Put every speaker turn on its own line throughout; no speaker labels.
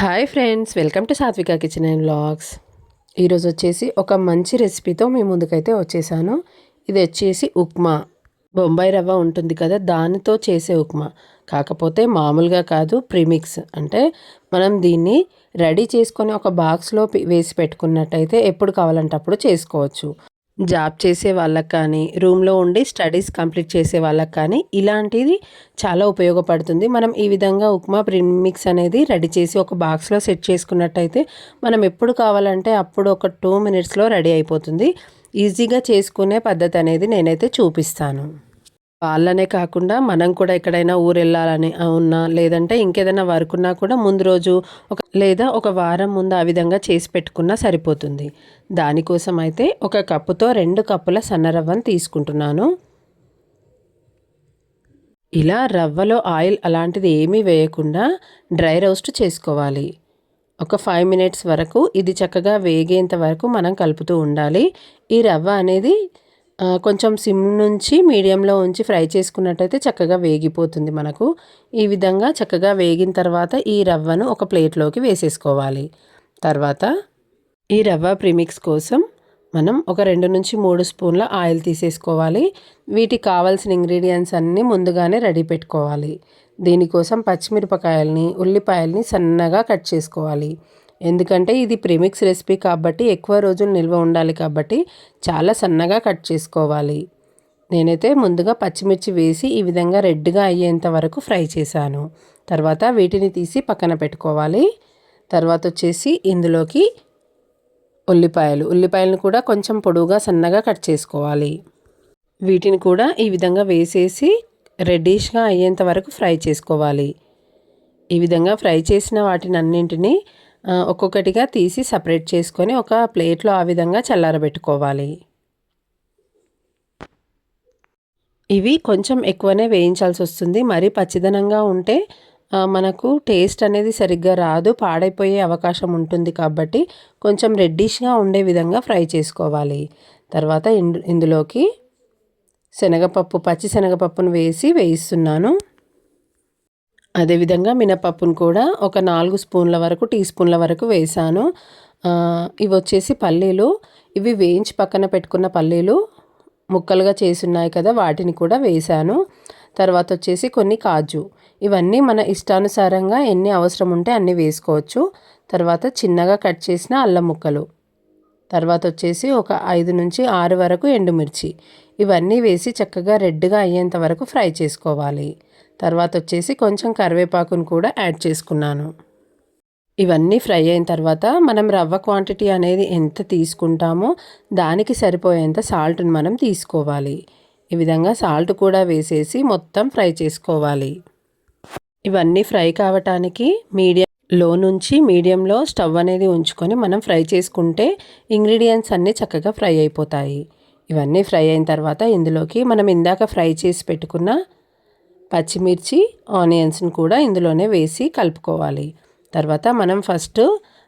Hi friends welcome to Satvika kitchen and vlogs ఈరోజు వచ్చేసి ఒక మంచి రెసిపీతో మీ ముందుకైతే వచ్చేసాను. ఇది వచ్చేసి ఉప్మా. బొంబాయి రవ్వ ఉంటుంది కదా దానితో చేసే ఉప్మా. కాకపోతే మామూలుగా కాదు ప్రిమిక్స్ అంటే మనం దీన్ని రెడీ చేసుకొని ఒక బాక్స్లో వేసి పెట్టుకున్నట్టయితే ఎప్పుడు కావాలంటే అప్పుడు చేసుకోవచ్చు. జాబ్ చేసే వాళ్ళకి కానీ రూమ్లో ఉండి స్టడీస్ కంప్లీట్ చేసే వాళ్ళకి కానీ ఇలాంటిది చాలా ఉపయోగపడుతుంది. మనం ఈ విధంగా ఉప్మా ప్రిమిక్స్ అనేది రెడీ చేసి ఒక బాక్స్లో సెట్ చేసుకున్నట్టయితే మనం ఎప్పుడు కావాలంటే అప్పుడు ఒక టూ మినిట్స్లో రెడీ అయిపోతుంది. ఈజీగా చేసుకునే పద్ధతి అనేది నేనైతే చూపిస్తాను. వాళ్ళనే కాకుండా మనం కూడా ఎక్కడైనా ఊరు వెళ్ళాలని ఉన్నా లేదంటే ఇంకేదైనా వర్క్ ఉన్నా కూడా ముందు రోజు ఒక లేదా ఒక వారం ముందు ఆ విధంగా చేసి పెట్టుకున్నా సరిపోతుంది. దానికోసం అయితే ఒక కప్పుతో రెండు కప్పుల సన్న రవ్వను తీసుకుంటున్నాను. ఇలా రవ్వలో ఆయిల్ అలాంటిది ఏమీ వేయకుండా డ్రై రోస్ట్ చేసుకోవాలి. ఒక ఫైవ్ మినిట్స్ వరకు ఇది చక్కగా వేగేంత వరకు మనం కలుపుతూ ఉండాలి. ఈ రవ్వ అనేది కొంచెం సిమ్ నుంచి మీడియంలో ఉంచి ఫ్రై చేసుకున్నట్టయితే చక్కగా వేగిపోతుంది మనకు. ఈ విధంగా చక్కగా వేగిన తర్వాత ఈ రవ్వను ఒక ప్లేట్లోకి వేసేసుకోవాలి. తర్వాత ఈ రవ్వ ప్రిమిక్స్ కోసం మనం ఒక రెండు నుంచి మూడు స్పూన్ల ఆయిల్ తీసేసుకోవాలి. వీటికి కావాల్సిన ఇంగ్రీడియంట్స్ అన్నీ ముందుగానే రెడీ పెట్టుకోవాలి. దీనికోసం పచ్చిమిరపకాయలని ఉల్లిపాయల్ని సన్నగా కట్ చేసుకోవాలి. ఎందుకంటే ఇది ప్రిమిక్స్ రెసిపీ కాబట్టి ఎక్కువ రోజులు నిల్వ ఉండాలి కాబట్టి చాలా సన్నగా కట్ చేసుకోవాలి. నేనైతే ముందుగా పచ్చిమిర్చి వేసి ఈ విధంగా రెడ్గా అయ్యేంత వరకు ఫ్రై చేశాను. తర్వాత వీటిని తీసి పక్కన పెట్టుకోవాలి. తర్వాత వచ్చేసి ఇందులోకి ఉల్లిపాయలు. ఉల్లిపాయలను కూడా కొంచెం పొడువుగా సన్నగా కట్ చేసుకోవాలి. వీటిని కూడా ఈ విధంగా వేసేసి రెడ్డిష్గా అయ్యేంత వరకు ఫ్రై చేసుకోవాలి. ఈ విధంగా ఫ్రై చేసిన వాటిని అన్నింటినీ ఒక్కొక్కటిగా తీసి సపరేట్ చేసుకొని ఒక ప్లేట్లో ఆ విధంగా చల్లారబెట్టుకోవాలి. ఇవి కొంచెం ఎక్కువనే వేయించాల్సి వస్తుంది. మరీ పచ్చిదనంగా ఉంటే మనకు టేస్ట్ అనేది సరిగ్గా రాదు. పాడైపోయే అవకాశం ఉంటుంది కాబట్టి కొంచెం రెడ్డిష్గా ఉండే విధంగా ఫ్రై చేసుకోవాలి. తర్వాత ఇందులోకి శనగపప్పు పచ్చి శనగపప్పును వేసి వేయిస్తున్నాను. అదేవిధంగా మినపప్పును కూడా ఒక నాలుగు స్పూన్ల వరకు టీ స్పూన్ల వరకు వేసాను. ఇవి వచ్చేసి పల్లీలు. ఇవి వేయించి పక్కన పెట్టుకున్న పల్లీలు ముక్కలుగా చేసి ఉన్నాయి కదా వాటిని కూడా వేసాను. తర్వాత వచ్చేసి కొన్ని కాజు. ఇవన్నీ మన ఇష్టానుసారంగా ఎన్ని అవసరం ఉంటే అన్నీ వేసుకోవచ్చు. తర్వాత చిన్నగా కట్ చేసిన అల్లం ముక్కలు. తర్వాత వచ్చేసి ఒక ఐదు నుంచి ఆరు వరకు ఎండుమిర్చి. ఇవన్నీ వేసి చక్కగా రెడ్గా అయ్యేంత వరకు ఫ్రై చేసుకోవాలి. తర్వాత వచ్చేసి కొంచెం కరివేపాకును కూడా యాడ్ చేసుకున్నాను. ఇవన్నీ ఫ్రై అయిన తర్వాత మనం రవ్వ క్వాంటిటీ అనేది ఎంత తీసుకుంటామో దానికి సరిపోయేంత సాల్ట్ని మనం తీసుకోవాలి. ఈ విధంగా సాల్ట్ కూడా వేసేసి మొత్తం ఫ్రై చేసుకోవాలి. ఇవన్నీ ఫ్రై కావటానికి మీడియం లో నుంచి మీడియంలో స్టవ్ అనేది ఉంచుకొని మనం ఫ్రై చేసుకుంటే ఇంగ్రీడియంట్స్ అన్నీ చక్కగా ఫ్రై అయిపోతాయి. ఇవన్నీ ఫ్రై అయిన తర్వాత ఇందులోకి మనం ఇందాక ఫ్రై చేసి పెట్టుకున్న పచ్చిమిర్చి ఆనియన్స్ని కూడా ఇందులోనే వేసి కలుపుకోవాలి. తర్వాత మనం ఫస్ట్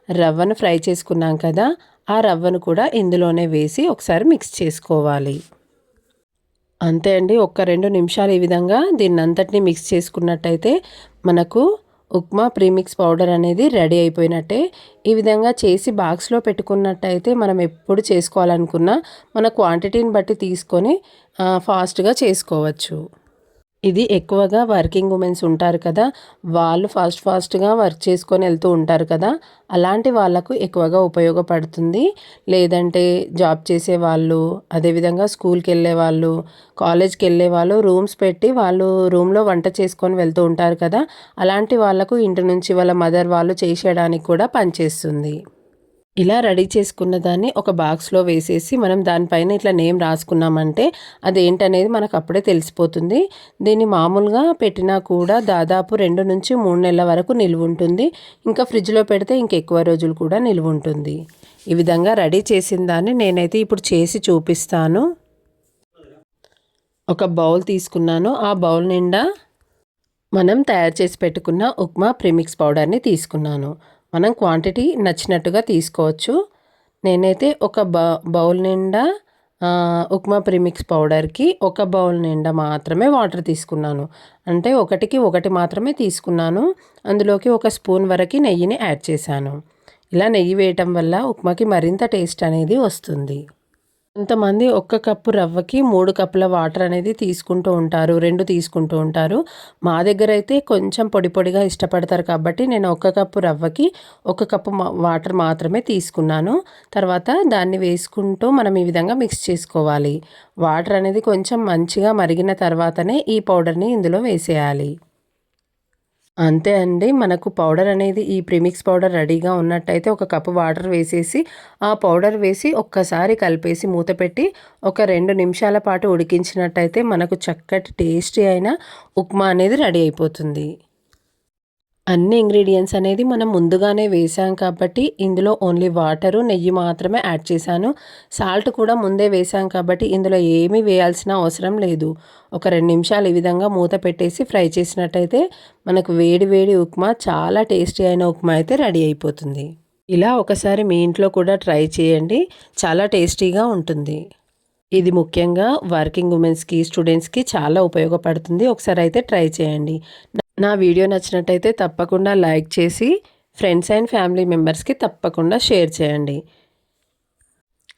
రవ్వను ఫ్రై చేసుకున్నాం కదా ఆ రవ్వను కూడా ఇందులోనే వేసి ఒకసారి మిక్స్ చేసుకోవాలి. అంతే అండి ఒక్క రెండు నిమిషాలు ఈ విధంగా దీన్ని అంతటినీ మిక్స్ చేసుకున్నట్టయితే మనకు ఉప్మా ప్రీమిక్స్ పౌడర్ అనేది రెడీ అయిపోయినట్టే. ఈ విధంగా చేసి బాక్స్లో పెట్టుకున్నట్టయితే మనం ఎప్పుడు చేసుకోవాలనుకున్నా మన క్వాంటిటీని బట్టి తీసుకొని ఫాస్ట్గా చేసుకోవచ్చు. ఇది ఎక్కువగా వర్కింగ్ ఉమెన్స్ ఉంటారు కదా వాళ్ళు ఫాస్ట్ ఫాస్ట్గా వర్క్ చేసుకొని వెళ్తూ ఉంటారు కదా అలాంటి వాళ్ళకు ఎక్కువగా ఉపయోగపడుతుంది. లేదంటే జాబ్ చేసే వాళ్ళు అదేవిధంగా స్కూల్కి వెళ్ళే వాళ్ళు కాలేజ్కి వెళ్ళే వాళ్ళు రూమ్స్ పెట్టి వాళ్ళు రూమ్లో వంట చేసుకొని వెళ్తూ ఉంటారు కదా అలాంటి వాళ్ళకు ఇంటి నుంచి వాళ్ళ మదర్ వాళ్ళు చేసేయడానికి కూడా పనిచేస్తుంది. ఇలా రెడీ చేసుకున్న దాన్ని ఒక బాక్స్లో వేసేసి మనం దానిపైన ఇట్లా నేమ్ రాసుకున్నామంటే అదేంటనేది మనకు అప్పుడే తెలిసిపోతుంది. దీన్ని మామూలుగా పెట్టినా కూడా దాదాపు రెండు నుంచి మూడు నెలల వరకు నిలువ ఉంటుంది. ఇంకా ఫ్రిడ్జ్లో పెడితే ఇంకెక్కువ రోజులు కూడా నిలువ ఉంటుంది. ఈ విధంగా రెడీ చేసిన దాన్ని నేనైతే ఇప్పుడు చేసి చూపిస్తాను. ఒక బౌల్ తీసుకున్నాను. ఆ బౌల్ నిండా మనం తయారు చేసి పెట్టుకున్న ఉప్మా ప్రిమిక్స్ పౌడర్ని తీసుకున్నాను. మనం క్వాంటిటీ నచ్చినట్టుగా తీసుకోవచ్చు. నేనైతే ఒక బౌల్ నిండా ఉప్మా ప్రిమిక్స్ పౌడర్కి ఒక బౌల్ నిండా మాత్రమే వాటర్ తీసుకున్నాను. అంటే ఒకటికి ఒకటి మాత్రమే తీసుకున్నాను. అందులోకి ఒక స్పూన్ వరకు నెయ్యిని యాడ్ చేశాను. ఇలా నెయ్యి వేయటం వల్ల ఉప్మాకి మరింత టేస్ట్ అనేది వస్తుంది. కొంతమంది ఒక్క కప్పు రవ్వకి మూడు కప్పుల వాటర్ అనేది తీసుకుంటూ ఉంటారు రెండు తీసుకుంటూ ఉంటారు. మా దగ్గర అయితే కొంచెం పొడి పొడిగా ఇష్టపడతారు కాబట్టి నేను ఒక్క కప్పు రవ్వకి ఒక కప్పు మా- వాటర్ మాత్రమే తీసుకున్నాను. తర్వాత దాన్ని వేసుకుంటూ మనం ఈ విధంగా మిక్స్ చేసుకోవాలి. వాటర్ అనేది కొంచెం మంచిగా మరిగిన తర్వాతనే ఈ పౌడర్ని ఇందులో వేసేయాలి. అంతే అండి. మనకు పౌడర్ అనేది ఈ ప్రిమిక్స్ పౌడర్ రెడీగా ఉన్నట్టయితే ఒక కప్పు వాటర్ వేసేసి ఆ పౌడర్ వేసి ఒక్కసారి కలిపేసి మూత పెట్టి ఒక రెండు నిమిషాల పాటు ఉడికించినట్టయితే మనకు చక్కటి టేస్టీ అయిన ఉప్మా అనేది రెడీ అయిపోతుంది. అన్ని ఇంగ్రీడియంట్స్ అనేది మనం ముందుగానే వేసాం కాబట్టి ఇందులో ఓన్లీ వాటరు నెయ్యి మాత్రమే యాడ్ చేశాను. సాల్ట్ కూడా ముందే వేసాం కాబట్టి ఇందులో ఏమీ వేయాల్సిన అవసరం లేదు. ఒక రెండు నిమిషాలు ఈ విధంగా మూత పెట్టేసి ఫ్రై చేసినట్టయితే మనకు వేడి వేడి ఉప్మా చాలా టేస్టీ అయిన ఉప్మా అయితే రెడీ అయిపోతుంది. ఇలా ఒకసారి మీ ఇంట్లో కూడా ట్రై చేయండి. చాలా టేస్టీగా ఉంటుంది. ఇది ముఖ్యంగా వర్కింగ్ ఉమెన్స్కి స్టూడెంట్స్కి చాలా ఉపయోగపడుతుంది. ఒకసారి అయితే ట్రై చేయండి. నా వీడియో నచ్చినట్టయితే తప్పకుండా లైక్ చేసి ఫ్రెండ్స్ అండ్ ఫ్యామిలీ మెంబర్స్కి తప్పకుండా షేర్ చేయండి.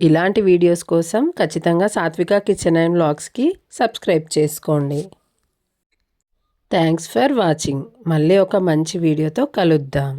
ఇలాంటి వీడియోస్ కోసం ఖచ్చితంగా సాత్విక కిచెన్ అండ్ వ్లాగ్స్కి సబ్స్క్రైబ్ చేసుకోండి. Thanks for watching. మళ్ళీ ఒక మంచి వీడియోతో కలుద్దాం.